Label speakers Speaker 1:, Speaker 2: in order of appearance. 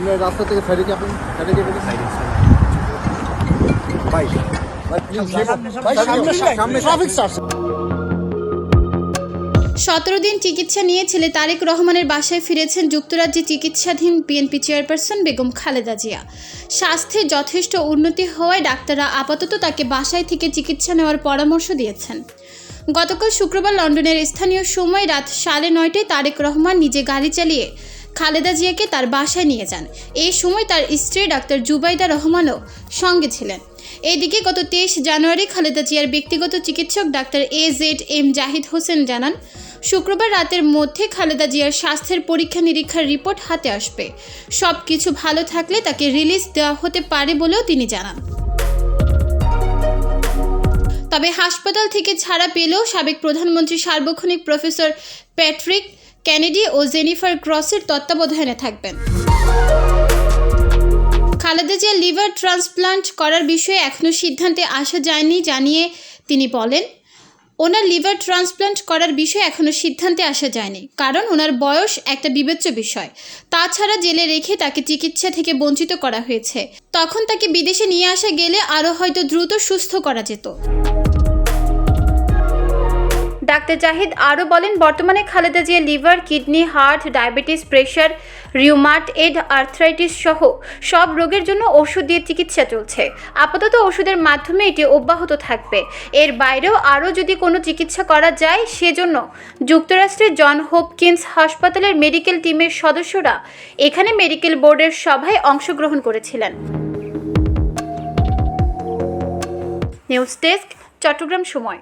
Speaker 1: আপনি রাস্তা থেকে সাইডে কি আপনি? সাইডে কি বলুন ভাই
Speaker 2: সতেরো দিন চিকিৎসা নিয়ে ছেলে তারেক রহমানের বাসায় ফিরেছেন যুক্তরাজ্যে চিকিৎসাধীন বিএনপি চেয়ারপারসন বেগম খালেদা জিয়া। স্বাস্থ্যে যথেষ্ট উন্নতি হওয়ায় ডাক্তাররা আপাতত তাকে বাসায় থেকে চিকিৎসা নেওয়ার পরামর্শ দিয়েছেন। গতকাল শুক্রবার লন্ডনের স্থানীয় সময় রাত সাড়ে নয়টায় তারেক রহমান নিজে গাড়ি চালিয়ে খালেদা জিয়াকে তার বাসায় নিয়ে যান। এই সময় তার স্ত্রী ডাক্তার জুবাইদা রহমানও সঙ্গে ছিলেন। এদিকে গত তেইশ জানুয়ারি খালেদা জিয়ার ব্যক্তিগত চিকিৎসক doctor A Z M Zahid Hossain জানান, শুক্রবার রাতের মধ্যে খালেদা জিয়ার স্বাস্থ্যের পরীক্ষা নিরীক্ষার রিপোর্ট হাতে আসবে। সব কিছু ভালো থাকলে তাকে রিলিজ দেওয়া হতে পারে বলেও তিনি জানান। তবে হাসপাতাল থেকে ছাড়া পেলেও সাবেক প্রধানমন্ত্রী সার্বক্ষণিক প্রফেসর প্যাট্রিক ক্যানেডি ও জেনিফার ক্রসের তত্ত্বাবধানে থাকবেন। খালেদা জিয়া লিভার ট্রান্সপ্লান্ট করার বিষয়ে এখনও সিদ্ধান্তে আসা যায়নি জানিয়ে তিনি বলেন, ওনার লিভার ট্রান্সপ্লান্ট করার বিষয়ে এখনও সিদ্ধান্তে আসা যায়নি, কারণ ওনার বয়স একটা বিবেচ্য বিষয়। তাছাড়া জেলে রেখে তাকে চিকিৎসা থেকে বঞ্চিত করা হয়েছে। তখন তাকে বিদেশে নিয়ে আসা গেলে আরও হয়তো দ্রুত সুস্থ করা যেত। ডাক্তার জাহিদ আরও বলেন, বর্তমানে Khaleda Zia liver, kidney, heart, diabetes, pressure, rheumatoid, arthritis সহ সব রোগের জন্য ওষুধ দিয়ে চিকিৎসা চলছে। আপাতত ওষুধের মাধ্যমে এটি অব্যাহত থাকবে। এর বাইরেও আরও যদি কোনো চিকিৎসা করা যায়, সেজন্য যুক্তরাষ্ট্রের জন হোপকিন্স হাসপাতালের মেডিকেল টিমের সদস্যরা এখানে মেডিকেল বোর্ডের সভায় অংশগ্রহণ করেছিলেন। নিউজ ডেস্ক, চট্টগ্রাম সময়।